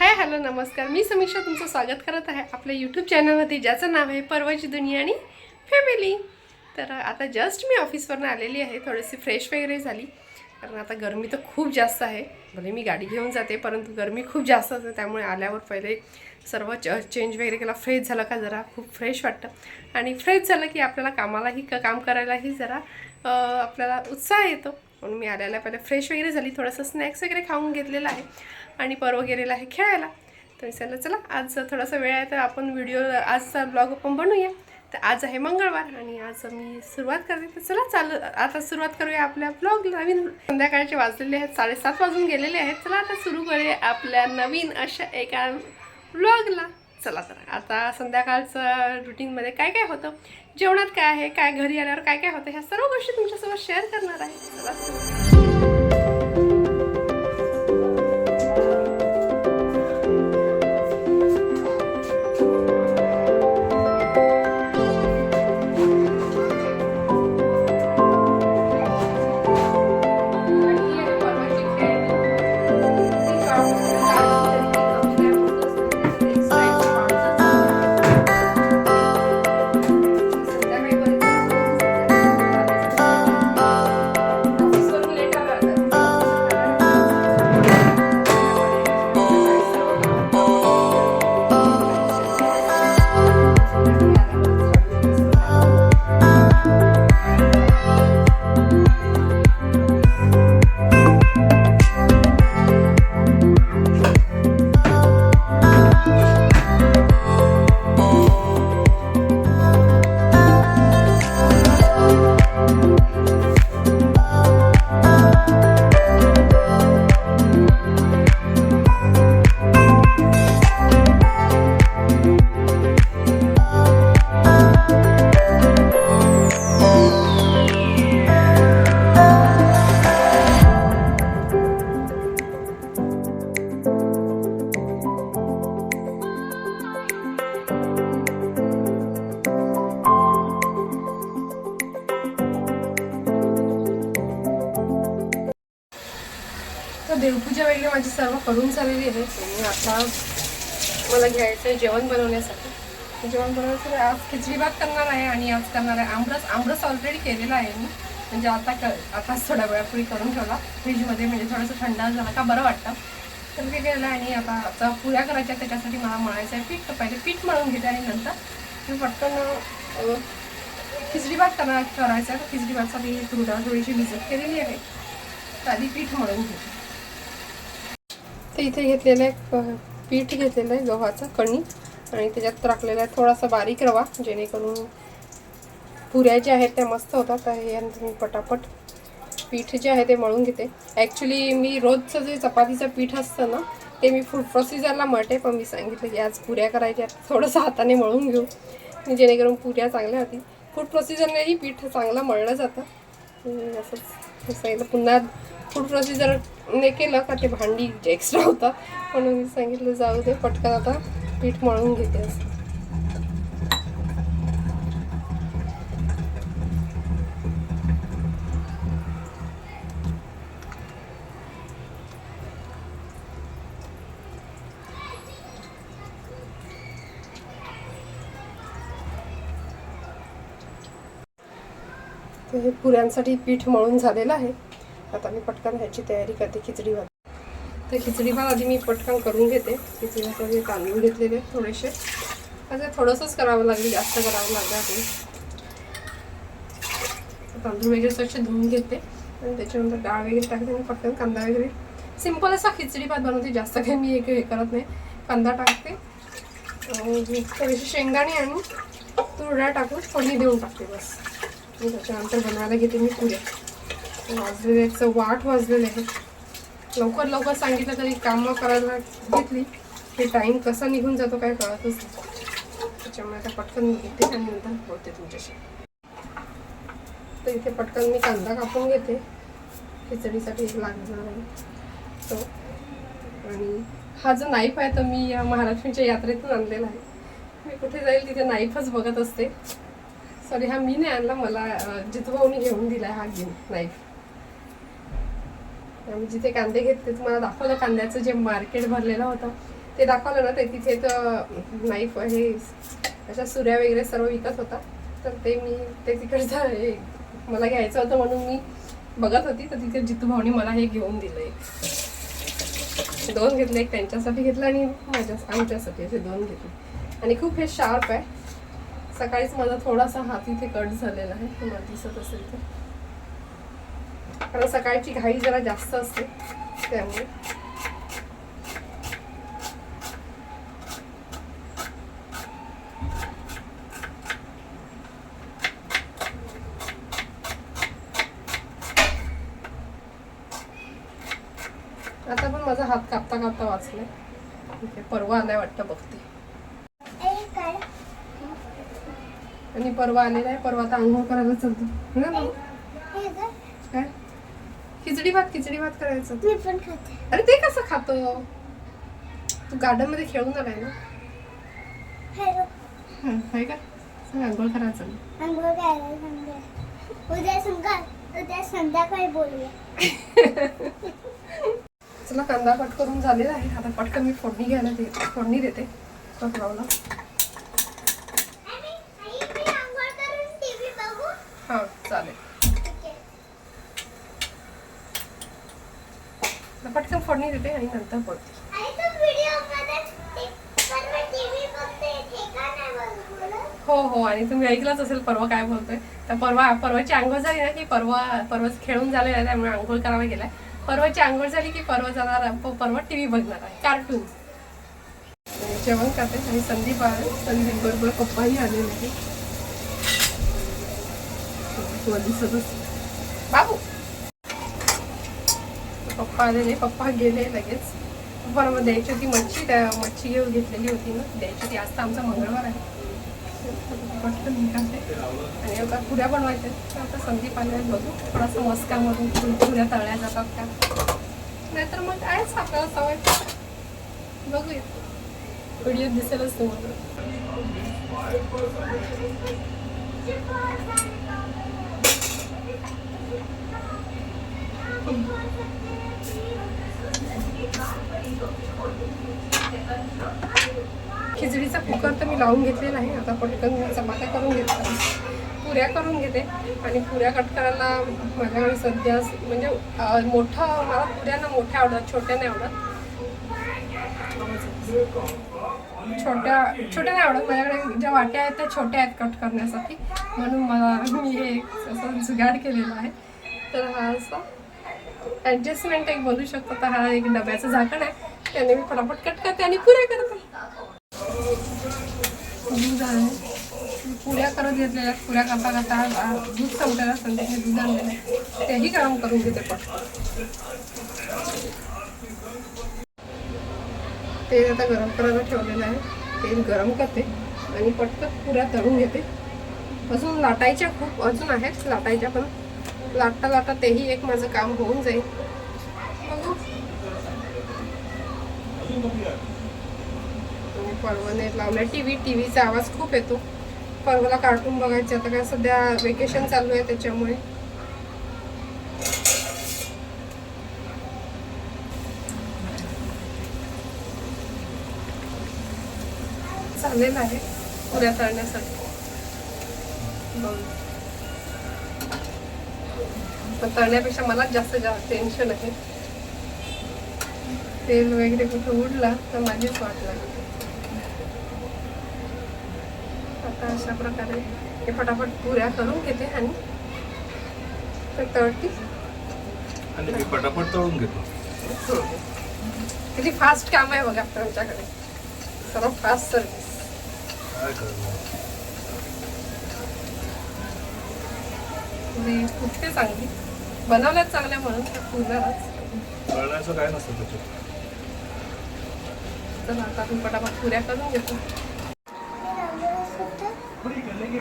Hi hello नमस्कार. मी समीक्षा तुमचं स्वागत करत आहे आपल्या यूट्यूब चॅनलमध्ये ज्याचं नाव आहे परवाची दुनिया आणि फॅमिली तर आता जस्ट मी ऑफिसवरनं आलेली आहे. थोडीशी फ्रेश वगैरे झाली. कारण आता गरमी तर खूप जास्त आहे. भले मी गाडी घेऊन जाते परंतु गरमी खूप जास्त असते. त्यामुळे आल्यावर पहिले सर्व च चेंज वगैरे केला. फ्रेश झालं का जरा खूप फ्रेश वाटतं. आणि फ्रेश झालं की आपल्याला कामालाही क काम करायलाही जरा आपल्याला उत्साह येतो. म्हणून मी आल्याला पहिले फ्रेश वगैरे झाली थोडंसं स्नॅक्स वगैरे खाऊन घेतलेला आहे आणि परवा गेलेला आहे खेळायला. तर चला चला आज थोडासा वेळ आहे तर आपण व्हिडिओ आजचा ब्लॉग आपण बनवूया. तर आज आहे मंगळवार आणि आज मी सुरुवात करते. तर चला चालू आता सुरुवात करूया आपल्या ब्लॉग नवीन संध्याकाळचे वाजलेले आहेत साडेसात वाजून गेलेले आहेत. चला आता सुरू करूया आपल्या नवीन अशा एका ब्लॉगला चला चला आता संध्याकाळचं रुटीनमध्ये काय काय होतं? जेवणात काय आहे काय घरी आल्यावर काय काय होतं ह्या सर्व गोष्टी तुमच्यासोबत शेअर करणार आहे. तर देवपूजा वगैरे माझी सर्व करून झालेली आहे. आणि आता मला घ्यायचं आहे जेवण बनवण्यासाठी. जेवण बनवण्यासाठी आज खिचडी भात करणार आहे आणि आज करणार आहे आमरस. आमरस ऑलरेडी केलेला आहे मी. म्हणजे आता क आताच थोड्या वेळापूर्वी करून ठेवला. फ्रीजमध्ये म्हणजे थोडंसं थंड झाला का बरं वाटतं. तर ते केलं आणि आता आता पुऱ्या करायच्या त्याच्यासाठी मला मळायचं आहे पीठ. तर पहिले पीठ मळून घेते आणि नंतर मी पटकन अं, खिचडी भात करणार करायचा आहे. तर खिचडी भातसाठी थोडी थोडीशी भिजत केलेली आहे. तर आधी पीठ मळून घेते. तर इथे घेतलेलं आहे पीठ घेतलेलं आहे गव्हाचं कणी. आणि त्याच्यात टाकलेला आहे थोडासा बारीक रवा जेणेकरून पुऱ्या ज्या आहेत त्या मस्त होतात. तर हे यानंतर मी पटापट. पीठ जे आहे ते मळून घेते. ॲक्च्युली मी रोजचं जे चपातीचं पीठ असतं ना ते मी फूड प्रोसिजरला मळते पण मी सांगितलं की आज पुऱ्या करायच्या थोडंसं हाताने मळून घेऊ. जेणेकरून पुऱ्या चांगल्या होतील. फूड प्रोसिजरनेही पीठ चांगलं मळलं जातं. असंच. सांगितलं पुन्हा फूड प्रोसिजरने केलं का ते भांडी एक्स्ट्रा होता. म्हणून मी सांगितलं जाऊ दे पटकन आता पीठ मळून घेते. असं हे पुऱ्यांसाठी पीठ मळून झालेलं आहे. आता मी पटकन ह्याची तयारी करते खिचडी भात. तर खिचडी भात आधी मी पटकन करून घेते. खिचडी भाताचे तांदूळ घेतलेले थोडेसे. असं थोडंसंच करावं लागेल जास्त करावं लागलं आपण तांदूळ वगैरे स्वच्छ धुवून घेते. आणि त्याच्यानंतर डाळ वगैरे टाकते आणि पटकन कांदा वगैरे. सिंपल असा खिचडी भात बनवते जास्त काही मी एक हे करत नाही. कांदा टाकते. आणि थोडीशी शेंगदाणे आणि तुरडा टाकून फोडणी देऊन टाकते बस. आणि त्याच्यानंतर बनवायला घेते मी पुऱ्या. वाजलेले वाट वाजलेलं आहे. वाजलेले आहेत लवकर लवकर सांगितलं तरी कामं करायला घेतली. हे टाईम कसा निघून जातो काय कळतच नाही. त्याच्यामुळे आता पटकन घेते आणि नंतर बोलते तुमच्याशी. तर इथे पटकन मी कांदा कापून घेते. खिचडीसाठी एक लागणार आहे. तो. आणि हा जो नाईफ आहे तो मी या महालक्ष्मीच्या यात्रेतून आणलेला आहे. मी कुठे जाईल तिथे नाईफच बघत असते. सॉरी हा मी नाही आणला. मला जितभाऊनी घेऊन दिला हा घेऊन नाईफ आम्ही जिथे कांदे घेतले तुम्हाला दाखवलं कांद्याचं जे मार्केट भरलेलं होतं ते दाखवलं ना ते तिथे तर नाईफ हे अशा सुऱ्या वगैरे सर्व विकत होता. तर ते मी ते तिकडचं हे मला घ्यायचं होतं म्हणून मी बघत होती. तर तिथे जितू भाऊनी मला हे घेऊन दिलं एक दोन घेतले एक त्यांच्यासाठी घेतलं आणि माझ्या आमच्यासाठी असे दोन घेतले. आणि खूप हे शार्प आहे. सकाळीच माझा थोडासा हात इथे कट झालेला आहे. तुम्हाला दिसत असेल तर. कारण सकाळची घाई जरा जास्त असते त्यामुळे. आता पण माझा हात कापता कापता वाचलाय. ठीक आहे परवा आलाय वाटतं बघते. आणि परवा आलेला आहे परवा आता आंघोळ करायला चालतो. है? ना खिचडी भात खिचडी भात करायचं मी पण खाते. अरे ते कसं खातो? तू गार्डनमध्ये खेळून आलाय ना. हॅलो. हं, होय का? आंघोळ करायचं आंघोळ करायला सांगते. उद्या संध्या उद्या संध्याकाळी बोलूया. चला कांदा कट करून झालेला आहे. आता पटकन मी फोडणी घ्यायला दे फोडणी देते. पकवाला हां चालेल. पटकन फोडणी देते आणि नंतर बोलते. हो हो आणि तुम्ही ऐकलंच असेल परवा काय बोलतोय. तर परवा परवाची आंघोळ झाली ना की परवा परवाच खेळून झालेला आहे त्यामुळे आंघोळ करावा गेलाय. परवाची आंघोळ झाली की परवा जाणार परवा टी व्ही बघणार आहे कार्टून जेवण करते आणि संदीप आहे संदीप बरोबर पप्पाही दिसत असेल. बाबू पप्पा आलेले. पप्पा गेले लगेच. पप्पाला मग द्यायची होती मच्छी. त्या मच्छी घेऊन घेतलेली होती ना. द्यायची होती. आज तर आमचा मंगळवार आहे. पटकन निघाले आणि आता पुऱ्या बनवायच्या आहेत. आता संदीप आले बघू. थोडासा मस्कामधून पुर- पुऱ्या तळल्या जातात का नाहीतर मग आहेच आपल्याला सवय. बघूया. व्हिडिओ दिसेलच तुम्हाला. खिचडीचा कुकर तर मी लावून घेतलेला आहे. आता पटकन मी चपात्या करून घेते. पुऱ्या करून घेते. आणि पुऱ्या कट करायला माझ्याकडे सध्या म्हणजे मोठं मला पुऱ्यांना मोठ्या आवडतात छोट्या नाही आवडत. छोट्या छोट्या नाही आवडत. माझ्याकडे ज्या वाट्या आहेत त्या छोट्या आहेत कट करण्यासाठी. म्हणून मला मी हे असं जुगाड केलेला आहे. तर हा असं ॲडजस्टमेंट एक बनू शकतो. तर हा एक डब्याचं झाकण आहे. त्याने मी फटाफट कट करते आणि पुऱ्या करते. दूध आहे. पुऱ्या करत घेतलेल्या पुऱ्या करता करता दूध संपलेलं. संध्याकाळी दूध आणलेलं तेही गरम करून घेते पटकन. ते आता गरम करायला ठेवलेलं आहे. तेल गरम करते आणि पटकन पुऱ्या तळून घेते. अजून लाटायच्या खूप अजून आहेत. लाटायच्या पण लाटता लाटता तेही एक माझं काम होऊन जाईल. बघू. नाही परवाने लावला टी व्ही टी व्हीचा आवाज खूप येतो. परवाला कार्टून बघायचे आता काय सध्या वेकेशन चालू आहे त्याच्यामुळे. चालेल आहे. पुऱ्या तळण्यासाठी बघू. पण तळण्यापेक्षा मलाच जास्त जास्त टेन्शन आहे. तेल वगैरे कुठं उडला तर माझीच वाट लागते. आता अशा प्रकारे हे फटाफट पुऱ्या करून घेते आणि तर तळती. आणि मी पटापट तळून घेतो. किती फास्ट काम आहे बघा आमच्याकडे. सर्व फास्ट सर्विस म्हणजे कुठते चांगली बनवल्यात चांगल्या म्हणून तर पुरणारच तळण्याचं काय नसतं त्याच्यात तर आता आपण पटापट पुऱ्या करून घेतो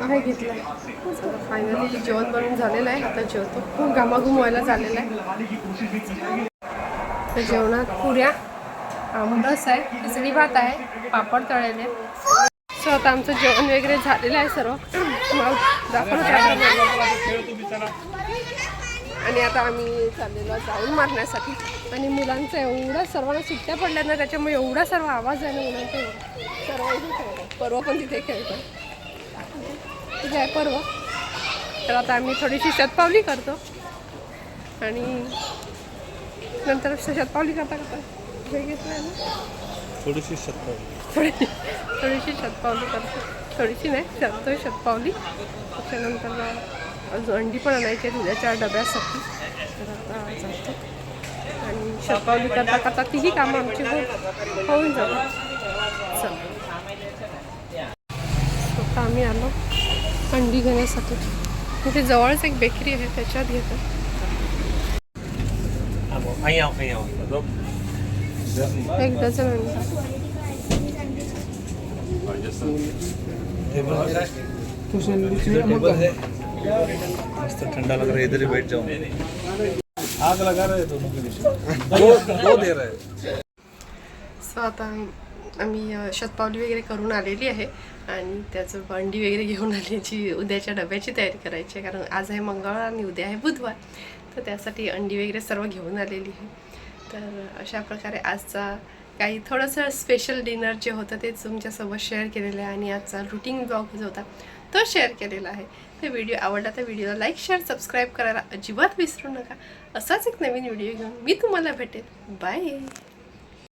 आहे घेतलं फायनली जेवण बनवून झालेलं आहे आता जेवतो खूप घामाघूम व्हायला झालेलं आहे तर जेवणात पुऱ्या आमरस आहे खिचडी भात आहे पापड तळलेले सो आता आमचं जेवण वगैरे झालेलं आहे सर्व मग दाखवतो. आणि आता आम्ही चाललेलो जाऊन मारण्यासाठी. आणि मुलांचं एवढा सर्वांना सुट्ट्या पडल्या ना त्याच्यामुळे एवढा सर्व आवाज आहे ना मुलांचा. सर्व इथे पर्व पण तिथे खेळतात. ठीक आहे पर्व. तर आता आम्ही थोडीशी शतपावली करतो. आणि नंतर शतपावली करता करता हे घेतलं आहे ना. थोडीशी शक्य थोडी थोडीशी शतपावली करतो. थोडीशी नाही करतोय शतपावली. त्याच्यानंतर अजून अंडी पण आणायची तुझ्या चार डब्यासाठी. तर आता जातो. आणि शपावली करता करता तीही कामं आमची हो- होऊन जातो चल. स्वतः आम्ही आलो. अंडी घेण्यासाठी. तिथे जवळच एक बेकरी आहे त्याच्यात घेतो. एक डझन अंडी. मस्त ठंडा लग रहा है इधर ही बैठ जाओ आग लगा रहे दोनों के बीच दो दो दे रहे सो आता आम्ही शतपावली वगैरे करून आलेली आहे आणि त्याचं भांडी वगैरे घेऊन आल्याची उद्याच्या डब्याची तयारी करायची आहे. कारण आज आहे मंगळवार आणि उद्या आहे बुधवार. तर त्यासाठी अंडी वगैरे सर्व घेऊन आलेली आहे. तर अशा प्रकारे आजचा काही थोडंसं स्पेशल डिनर जे होतं ते तुमच्यासोबत शेअर केलेलं आहे. आणि आजचा रुटीन ब्लॉग जो होता तो शेअर केलेला आहे. तर व्हिडिओ आवडला तर व्हिडिओला लाईक शेअर सबस्क्राईब करायला अजिबात विसरू नका. असाच एक नवीन व्हिडिओ घेऊन मी तुम्हाला भेटेल बाय